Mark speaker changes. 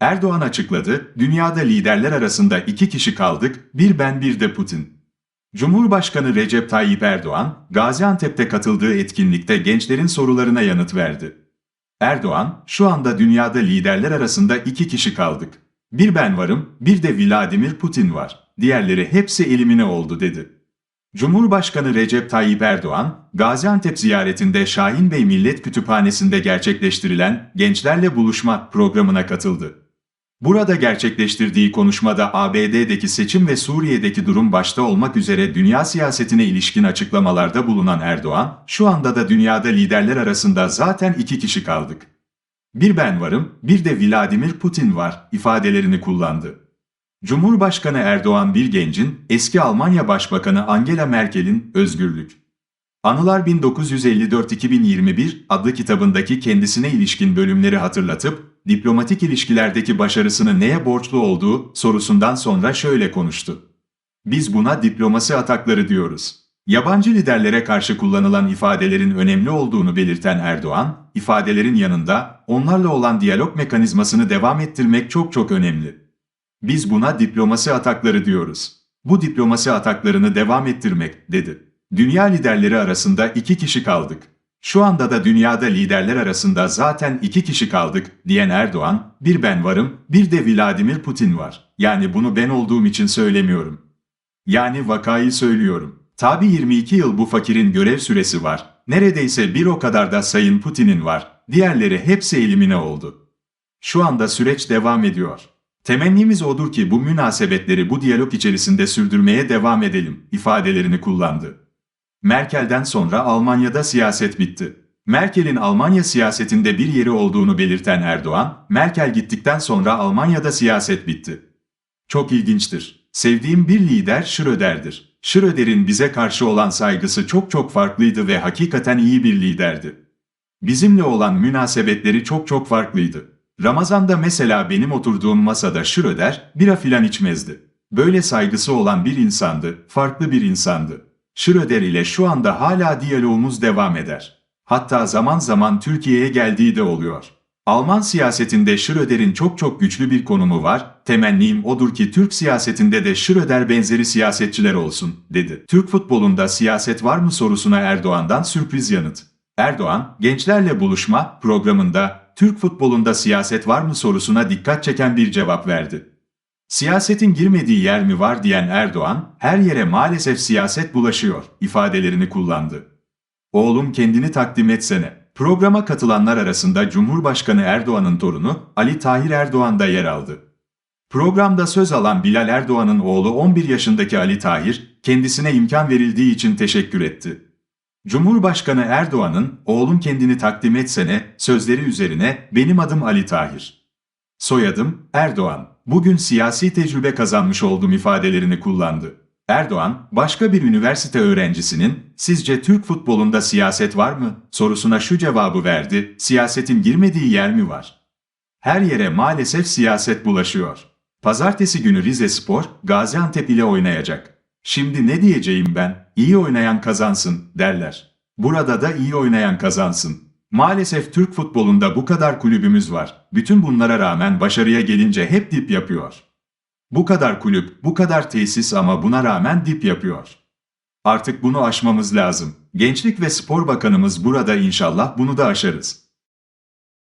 Speaker 1: Erdoğan açıkladı, dünyada liderler arasında iki kişi kaldık, bir ben bir de Putin. Cumhurbaşkanı Recep Tayyip Erdoğan, Gaziantep'te katıldığı etkinlikte gençlerin sorularına yanıt verdi. Erdoğan, şu anda dünyada liderler arasında iki kişi kaldık. Bir ben varım, bir de Vladimir Putin var. Diğerleri hepsi elimine oldu dedi. Cumhurbaşkanı Recep Tayyip Erdoğan, Gaziantep ziyaretinde Şahin Bey Millet Kütüphanesi'nde gerçekleştirilen Gençlerle Buluşma programına katıldı. Burada gerçekleştirdiği konuşmada ABD'deki seçim ve Suriye'deki durum başta olmak üzere dünya siyasetine ilişkin açıklamalarda bulunan Erdoğan, şu anda da dünyada liderler arasında zaten iki kişi kaldık. Bir ben varım, bir de Vladimir Putin var ifadelerini kullandı. Cumhurbaşkanı Erdoğan bir gencin, eski Almanya Başbakanı Angela Merkel'in Özgürlük. Anılar 1954-2021 adlı kitabındaki kendisine ilişkin bölümleri hatırlatıp, diplomatik ilişkilerdeki başarısını neye borçlu olduğu sorusundan sonra şöyle konuştu. Biz buna diplomasi atakları diyoruz. Yabancı liderlere karşı kullanılan ifadelerin önemli olduğunu belirten Erdoğan, ifadelerin yanında onlarla olan diyalog mekanizmasını devam ettirmek çok çok önemli. Biz buna diplomasi atakları diyoruz. Bu diplomasi ataklarını devam ettirmek, dedi. Dünya liderleri arasında iki kişi kaldık. Şu anda da dünyada liderler arasında zaten iki kişi kaldık, diyen Erdoğan, bir ben varım, bir de Vladimir Putin var. Yani bunu ben olduğum için söylemiyorum. Yani vakayı söylüyorum. Tabi 22 yıl bu fakirin görev süresi var. Neredeyse bir o kadar da Sayın Putin'in var. Diğerleri hepsi elimine oldu. Şu anda süreç devam ediyor. Temennimiz odur ki bu münasebetleri bu diyalog içerisinde sürdürmeye devam edelim ifadelerini kullandı. Merkel'den sonra Almanya'da siyaset bitti. Merkel'in Almanya siyasetinde bir yeri olduğunu belirten Erdoğan, Merkel gittikten sonra Almanya'da siyaset bitti. Çok ilginçtir. Sevdiğim bir lider Schröder'dir. Schröder'in bize karşı olan saygısı çok çok farklıydı ve hakikaten iyi bir liderdi. Bizimle olan münasebetleri çok çok farklıydı. Ramazan'da mesela benim oturduğum masada Schröder bira filan içmezdi. Böyle saygısı olan bir insandı, farklı bir insandı. Schröder ile şu anda hala diyalogumuz devam eder. Hatta zaman zaman Türkiye'ye geldiği de oluyor. Alman siyasetinde Schröder'in çok çok güçlü bir konumu var, temennim odur ki Türk siyasetinde de Schröder benzeri siyasetçiler olsun, dedi. Türk futbolunda siyaset var mı sorusuna Erdoğan'dan sürpriz yanıt. Erdoğan, gençlerle buluşma programında Türk futbolunda siyaset var mı sorusuna dikkat çeken bir cevap verdi. Siyasetin girmediği yer mi var diyen Erdoğan, her yere maalesef siyaset bulaşıyor ifadelerini kullandı. Oğlum kendini takdim etsene. Programa katılanlar arasında Cumhurbaşkanı Erdoğan'ın torunu Ali Tahir Erdoğan da yer aldı. Programda söz alan Bilal Erdoğan'ın oğlu 11 yaşındaki Ali Tahir, kendisine imkan verildiği için teşekkür etti. Cumhurbaşkanı Erdoğan'ın oğlum kendini takdim etsene sözleri üzerine benim adım Ali Tahir. Soyadım Erdoğan. Bugün siyasi tecrübe kazanmış oldum ifadelerini kullandı. Erdoğan, başka bir üniversite öğrencisinin sizce Türk futbolunda siyaset var mı sorusuna şu cevabı verdi, siyasetin girmediği yer mi var? Her yere maalesef siyaset bulaşıyor. Pazartesi günü Rize Spor, Gaziantep ile oynayacak. Şimdi ne diyeceğim ben? İyi oynayan kazansın derler. Burada da iyi oynayan kazansın. Maalesef Türk futbolunda bu kadar kulübümüz var. Bütün bunlara rağmen başarıya gelince hep dip yapıyor. Bu kadar kulüp, bu kadar tesis ama buna rağmen dip yapıyor. Artık bunu aşmamız lazım. Gençlik ve Spor Bakanımız burada inşallah bunu da aşarız.